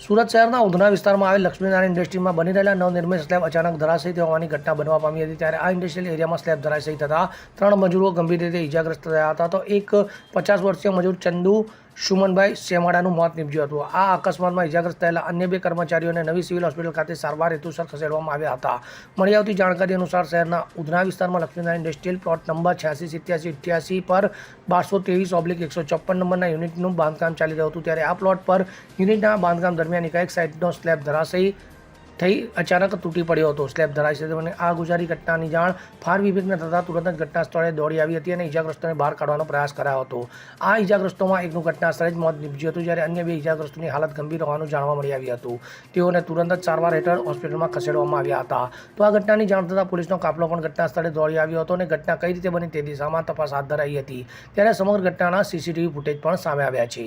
સુરત શહેરના ઉધના વિસ્તારમાં આવેલ લક્ષ્મીનારાયણ ઇન્ડસ્ટ્રીમાં બની રહેલા નવનિર્મિત સ્લેબ અચાનક ધરાશયી થવાની ઘટના બનવા પામી હતી ત્યારે આ ઇન્ડસ્ટ્રીયલ એરિયામાં સ્લેબ ધરાશયી થતાં ત્રણ મજૂરો ગંભીર રીતે ઇજાગ્રસ્ત થયા હતા તો એક પચાસ વર્ષીય મજૂર ચંદુ સુમનભાઈ શેમાડાનું મોત નીપજ્યું હતું. આ અકસ્માતમાં ઇજાગ્રસ્ત થયેલા અન્ય બે કર્મચારીઓને નવી સિવિલ હોસ્પિટલ ખાતે સારવાર હેતુસર ખસેડવામાં આવ્યા હતા. મળી આવતી જાણકારી અનુસાર શહેરના ઉધના વિસ્તારમાં લક્ષ્મીનારાયણ ઇન્ડસ્ટ્રીયલ પ્લોટ નંબર છ્યાસી, સિત્યાસી, અઠ્યાસી પર બારસો ત્રેવીસ ઓબ્લિક એકસો ચોપન નંબરના યુનિટનું બાંધકામ ચાલી રહ્યું હતું. ત્યારે આ પ્લોટ પર યુનિટના બાંધકામ દરમિયાન એકાએક સાઇડનો સ્લેબ ધરાશયી થઈ અચાનક તૂટી પડ્યો હતો. સ્લેબ અને આ ગુજારી ઘટનાની જાણ ફાયર વિભાગને થતાં તુરંત જ ઘટના સ્થળે દોડી આવી હતી અને ઇજાગ્રસ્તોને બહાર કાઢવાનો પ્રયાસ કરાયો હતો. આ ઇજાગ્રસ્તોમાં એકનું ઘટના સ્થળે જ મોત નીપજ્યું હતું, જ્યારે અન્ય બે ઇજાગ્રસ્તોની હાલત ગંભીર હોવાનું જાણવા મળી આવ્યું હતું. તેઓને તુરંત જ સારવાર હેઠળ હોસ્પિટલમાં ખસેડવામાં આવ્યા હતા. તો આ ઘટનાની જાણ થતાં પોલીસનો કાફલો પણ ઘટના સ્થળે દોડી આવ્યો હતો અને ઘટના કઈ રીતે બની તે દિશામાં તપાસ હાથ ધરાઈ હતી. ત્યારે સમગ્ર ઘટનાના સીસીટીવી ફૂટેજ પણ સામે આવ્યા છે.